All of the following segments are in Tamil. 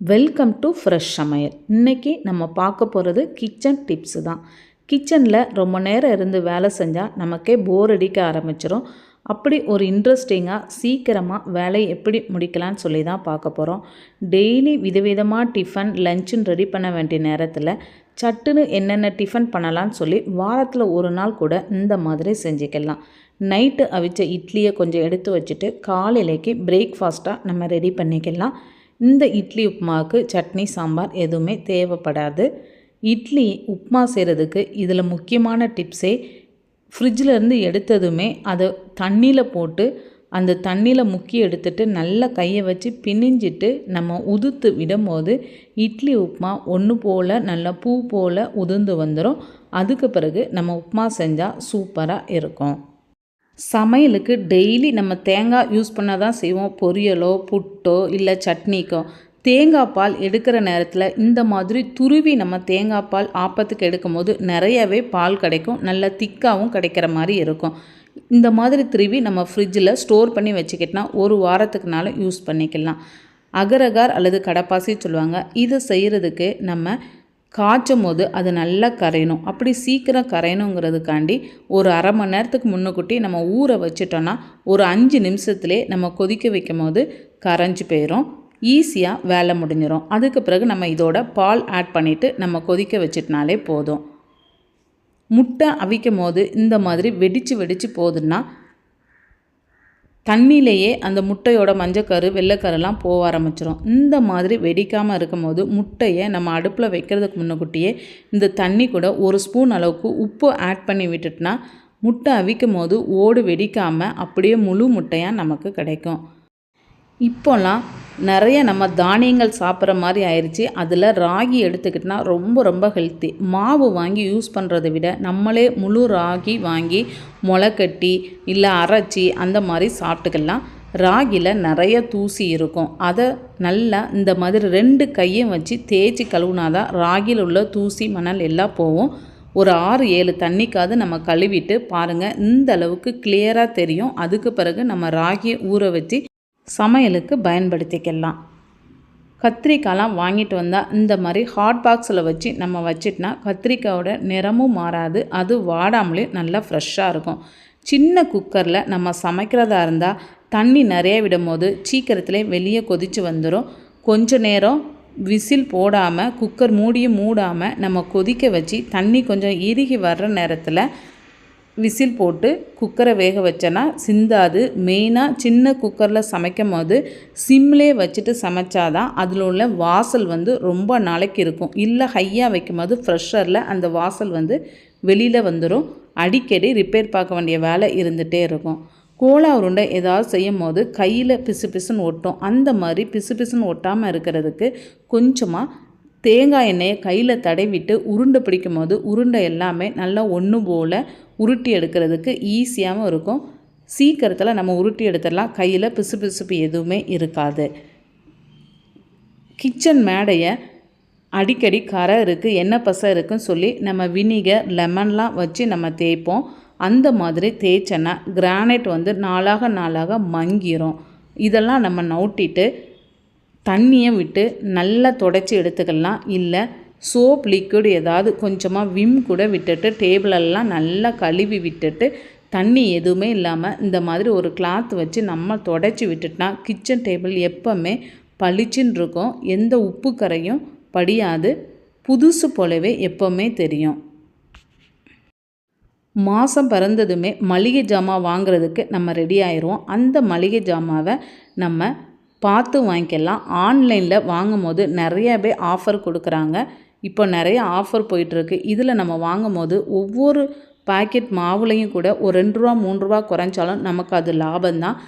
வெல்கம் டு ஃப்ரெஷ் சமையல் இன்றைக்கி நம்ம பார்க்க போகிறது கிச்சன் டிப்ஸு தான். கிச்சனில் ரொம்ப நேரம் இருந்து வேலை செஞ்சால் நமக்கே போர் அடிக்க ஆரம்பிச்சிடும் அப்படி ஒரு இன்ட்ரெஸ்டிங்காக சீக்கிரமாக வேலையை எப்படி முடிக்கலாம்னு சொல்லி தான் பார்க்க போகிறோம் டெய்லி விதவிதமாக டிஃபன் லஞ்சுன்னு ரெடி பண்ண வேண்டிய நேரத்தில் சட்டுன்னு என்னென்ன டிஃபன் பண்ணலான்னு சொல்லி வாரத்தில் ஒரு நாள் கூட இந்த மாதிரி செஞ்சுக்கலாம். நைட்டு அவிச்ச இட்லியை கொஞ்சம் எடுத்து வச்சுட்டு காலையிலேக்கு பிரேக்ஃபாஸ்ட்டாக நம்ம ரெடி பண்ணிக்கலாம். இந்த இட்லி உப்புமாவுக்கு சட்னி சாம்பார் எதுவுமே தேவைப்படாது. இட்லி உப்புமா செய்கிறதுக்கு இதில் முக்கியமான டிப்ஸே ஃப்ரிட்ஜில் இருந்து எடுத்ததுமே அதை தண்ணியில் போட்டு அந்த தண்ணியில் முக்கி எடுத்துட்டு நல்லா கையை வச்சு பிணிஞ்சிட்டு நம்ம உதுத்து விடும்போது இட்லி உப்புமா ஒன்று போல் நல்லா பூ போல் உதிர்ந்து வந்துடும் அதுக்கு பிறகு நம்ம உப்புமா செஞ்சால் சூப்பராக இருக்கும். சமையலுக்கு டெய்லி நம்ம தேங்காய் யூஸ் பண்ண தான் செய்வோம். பொரியலோ புட்டோ இல்லை சட்னிக்கோ. தேங்காய் பால் எடுக்கிற நேரத்தில் இந்த மாதிரி துருவி நம்ம தேங்காய் பால் ஆப்பத்துக்கு எடுக்கும் போது நிறையவே பால் கிடைக்கும். நல்ல திக்காகவும் கிடைக்கிற மாதிரி இருக்கும். இந்த மாதிரி துருவி நம்ம ஃப்ரிட்ஜில் ஸ்டோர் பண்ணி வச்சுக்கிட்டோன்னா ஒரு வாரத்துக்குனாலும் யூஸ் பண்ணிக்கலாம். அகரகார் அல்லது கடப்பாசி சொல்லுவாங்க. இதை செய்கிறதுக்கு நம்ம காய்ச்சும் போது அது நல்லா கரையணும். அப்படி சீக்கிரம் கரையணுங்கிறதுக்காண்டி ஒரு அரை மணி நேரத்துக்கு முன்னுக்கூட்டி நம்ம ஊற வச்சிட்டோன்னா ஒரு அஞ்சு நிமிஷத்துலேயே நம்ம கொதிக்க வைக்கும் போது கரைஞ்சி போயிடும் ஈஸியாக வேலை முடிஞ்சிடும் அதுக்கு பிறகு நம்ம இதோட பால் ஆட் பண்ணிவிட்டு நம்ம கொதிக்க வச்சிட்டனாலே போதும். முட்டை அவிக்கும் போது இந்த மாதிரி வெடித்து வெடித்து போகுதுன்னா தண்ணியிலேயே அந்த முட்டையோட மஞ்சக்கரு வெள்ளைக்கருலாம் போக ஆரம்பிச்சிடும் இந்த மாதிரி வெடிக்காமல் இருக்கும் போது முட்டையை நம்ம அடுப்பில் வைக்கிறதுக்கு முன்னக்கூட்டியே இந்த தண்ணி கூட ஒரு ஸ்பூன் அளவுக்கு உப்பு ஆட் பண்ணி விட்டுட்டுனா முட்டை அவிக்கும் போது ஓடு வெடிக்காமல் அப்படியே முழு முட்டையாக நமக்கு கிடைக்கும். இப்போல்லாம் நிறைய நம்ம தானியங்கள் சாப்பிட்ற மாதிரி ஆயிடுச்சு அதில் ராகி எடுத்துக்கிட்டனா ரொம்ப ரொம்ப ஹெல்த்தி மாவு வாங்கி யூஸ் பண்ணுறதை விட நம்மளே முழு ராகி வாங்கி முளைக்கட்டி இல்லை அரைச்சி அந்த மாதிரி சாப்பிட்டுக்கலாம். ராகியில் நிறைய தூசி இருக்கும். அதை நல்லா இந்த மாதிரி ரெண்டு கையும் வச்சு தேய்ச்சி கழுவுனாதான் ராகியில் உள்ள தூசி மணல் எல்லாம் போகும். ஒரு ஆறு ஏழு தண்ணிக்காவது நம்ம கழுவிட்டு பாருங்கள் இந்த அளவுக்கு கிளியராக தெரியும். அதுக்கு பிறகு நம்ம ராகியை ஊற வச்சு சமையலுக்கு பயன்படுத்திக்கலாம். கத்திரிக்காய்லாம் வாங்கிட்டு வந்தால் இந்த மாதிரி ஹாட் பாக்ஸில் வச்சு நம்ம வச்சிட்டோன்னா கத்திரிக்காயோட நிறமும் மாறாது. அது வாடாமலே நல்லா ஃப்ரெஷ்ஷாக இருக்கும். சின்ன குக்கரில் நம்ம சமைக்கிறதா இருந்தால் தண்ணி நிறைய விடும்போது சீக்கிரத்திலே வெளியே கொதித்து வந்துடும் கொஞ்ச நேரம் விசில் போடாமல் குக்கர் மூடியும் மூடாமல் நம்ம கொதிக்க வச்சு தண்ணி கொஞ்சம் இறுகி வர்ற நேரத்தில் விசில் போட்டு குக்கரை வேக வச்சேன்னா சிந்தாது. மெயினாக சின்ன குக்கரில் சமைக்கும் போது சிம்லே வச்சுட்டு சமைச்சாதான் அதில் உள்ள வாசல் வந்து ரொம்ப நாளைக்கு இருக்கும். இல்லை ஹையாக வைக்கும் போது ஃப்ரெஷரில் அந்த வாசல் வந்து வெளியில் வந்துடும் அடிக்கடி ரிப்பேர் பார்க்க வேண்டிய வேலை இருந்துகிட்டே இருக்கும். கோலா உருண்டை ஏதாவது செய்யும் போது கையில் பிசு பிசுன்னு ஒட்டும். அந்த மாதிரி பிசு பிசுன்னு ஒட்டாமல் இருக்கிறதுக்கு கொஞ்சமாக தேங்காய் எண்ணெயை கையில் தடவிட்டு உருண்டை பிடிக்கும் போது உருண்டை எல்லாமே நல்லா ஒன்று போல் உருட்டி எடுக்கிறதுக்கு ஈஸியாகவும் இருக்கும். சீக்கிரத்தில் நம்ம உருட்டி எடுத்துடலாம். கையில் பிசு பிசுப்பு எதுவுமே இருக்காது. கிச்சன் மேடையை அடிக்கடி கரை இருக்குது எண்ணெய் பசை இருக்குன்னு சொல்லி நம்ம வினிகர் லெமன்லாம் வச்சு நம்ம தேய்ப்போம். அந்த மாதிரி தேய்ச்சோன்னா கிரானைட் வந்து நாளாக நாளாக மங்கிரும். இதெல்லாம் நம்ம நவுட்டிட்டு தண்ணியை விட்டு நல்லா தொடச்சி எடுத்துக்கலாம். இல்லை சோப் லிக்விட் ஏதாவது கொஞ்சமாக விம் கூட விட்டுட்டு டேபிளெல்லாம் நல்லா கழுவி விட்டுட்டு தண்ணி எதுவுமே இல்லாமல் இந்த மாதிரி ஒரு கிளாத் வச்சு நம்ம தொடச்சி விட்டுட்டா கிச்சன் டேபிள் எப்போவுமே பளிச்சுன்னு இருக்கும். எந்த உப்பு கரையும் படியாது. புதுசு போலவே எப்போவுமே தெரியும். மாதம் பிறந்ததுமே மளிகை ஜாமான் வாங்குறதுக்கு நம்ம ரெடி ஆயிடுவோம் அந்த மளிகை ஜாமாவை நம்ம பார்த்து வாங்கிக்கலாம். ஆன்லைனில் வாங்கும் போது நிறையவே ஆஃபர் கொடுக்குறாங்க. இப்போ நிறைய ஆஃபர் போயிட்டுருக்கு. இதில் நம்ம வாங்கும் போது ஒவ்வொரு பாக்கெட் மாவுலையும் கூட ஒரு ரெண்டு ரூபா மூணு ரூபா குறைஞ்சாலும் நமக்கு அது லாபம்தான்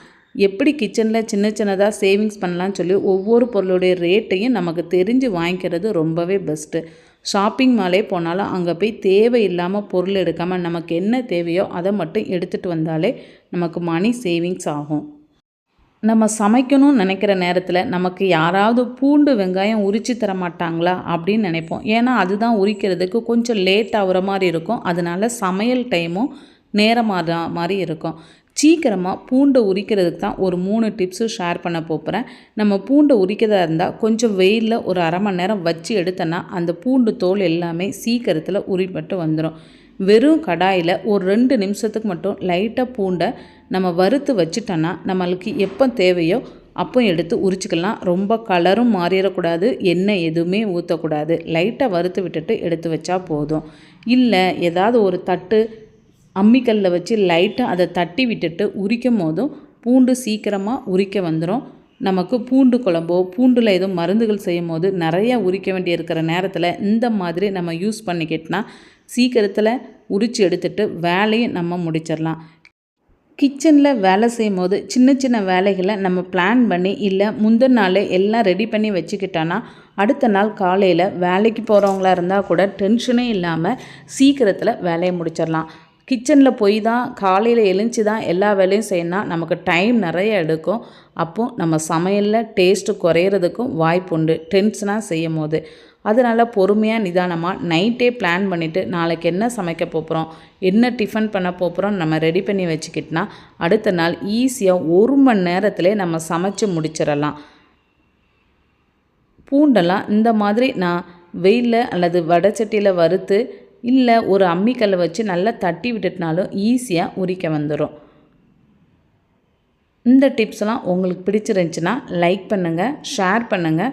எப்படி கிச்சனில் சின்ன சின்னதாக சேவிங்ஸ் பண்ணலான்னு சொல்லி ஒவ்வொரு பொருளுடைய ரேட்டையும் நமக்கு தெரிஞ்சு வாங்கிக்கிறது ரொம்பவே பெஸ்ட்டு ஷாப்பிங் மாலே போனாலும் அங்கே போய் தேவையில்லாமல் பொருள் எடுக்காமல் நமக்கு என்ன தேவையோ அதை மட்டும் எடுத்துகிட்டு வந்தாலே நமக்கு மணி சேவிங்ஸ் ஆகும். நம்ம சமைக்கணும்னு நினைக்கிற நேரத்தில் நமக்கு யாராவது பூண்டு வெங்காயம் உரித்து தர மாட்டாங்களா அப்படின்னு நினைப்போம். ஏன்னா அதுதான் உரிக்கிறதுக்கு கொஞ்சம் லேட் ஆகிற மாதிரி இருக்கும். அதனால் சமையல் டைமும் நேரமாக மாதிரி இருக்கும். சீக்கிரமாக பூண்டை உரிக்கிறதுக்கு தான் ஒரு மூணு டிப்ஸு ஷேர் பண்ண போகிறேன் நம்ம பூண்டை உரிக்கிறதா இருந்தால் கொஞ்சம் வெயிலில் ஒரு அரை மணி நேரம் வச்சு எடுத்தோன்னா அந்த பூண்டு தோல் எல்லாமே சீக்கிரத்தில் உரிப்பட்டு வந்துடும் வெறும் கடாயில் ஒரு ரெண்டு நிமிஷத்துக்கு மட்டும் லைட்டாக பூண்டை நம்ம வறுத்து வச்சுட்டோன்னா நம்மளுக்கு எப்போ தேவையோ அப்போ எடுத்து உரிச்சிக்கலாம். ரொம்ப கலரும் மாறிடக்கூடாது எண்ணெய் எதுவுமே ஊற்றக்கூடாது லைட்டாக வறுத்து விட்டுட்டு எடுத்து வச்சா போதும். இல்லை ஏதாவது ஒரு தட்டு அம்மிக்கல்லில் வச்சு லைட்டாக அதை தட்டி விட்டுட்டு உரிக்கும் போதும் பூண்டு சீக்கிரமாக உரிக்க வந்துடும் நமக்கு பூண்டு குழம்போ பூண்டில் எதுவும் மருந்துகள் செய்யும் போது நிறையா உரிக்க வேண்டி இருக்கிற நேரத்தில் இந்த மாதிரி நம்ம யூஸ் பண்ணிக்கிட்டோன்னா சீக்கிரத்தில் உரித்து எடுத்துட்டு வேலையும் நம்ம முடிச்சிடலாம். கிச்சனில் வேலை செய்யும் போது சின்ன சின்ன வேலைகளை நம்ம பிளான் பண்ணி இல்லை முந்தின நாளே எல்லாம் ரெடி பண்ணி வச்சுக்கிட்டோன்னா அடுத்த நாள் காலையில் வேலைக்கு போகிறவங்களா இருந்தால் கூட டென்ஷனே இல்லாமல் சீக்கிரத்தில் வேலையை முடிச்சிடலாம். கிச்சனில் போய் தான் காலையில் எழுந்து தான் எல்லா வேலையும் செய்யணும் நமக்கு டைம் நிறைய எடுக்கும். அப்போது நம்ம சமையலில் டேஸ்ட்டு குறையிறதுக்கும் வாய்ப்பு உண்டு. டென்ஷனாக செய்யும் போது அதனால் பொறுமையாக நிதானமாக நைட்டே பிளான் பண்ணிவிட்டு நாளைக்கு என்ன சமைக்க போகிறோம் என்ன டிஃபன் பண்ண போகிறோம் நம்ம ரெடி பண்ணி வச்சுக்கிட்டோன்னா அடுத்த நாள் ஈஸியாக ஒரு மணி நேரத்திலே நம்ம சமைச்சு முடிச்சிடலாம். பூண்டெல்லாம் இந்த மாதிரி நான் வெயிலில் அல்லது வடைச்சட்டியில் வறுத்து இல்லை ஒரு அம்மிக்கல்லை வச்சு நல்லா தட்டி விட்டுட்டினாலும் ஈஸியாக உரிக்க வந்துடும் இந்த டிப்ஸ்லாம் உங்களுக்கு பிடிச்சிருந்துச்சின்னா லைக் பண்ணுங்கள் ஷேர் பண்ணுங்கள்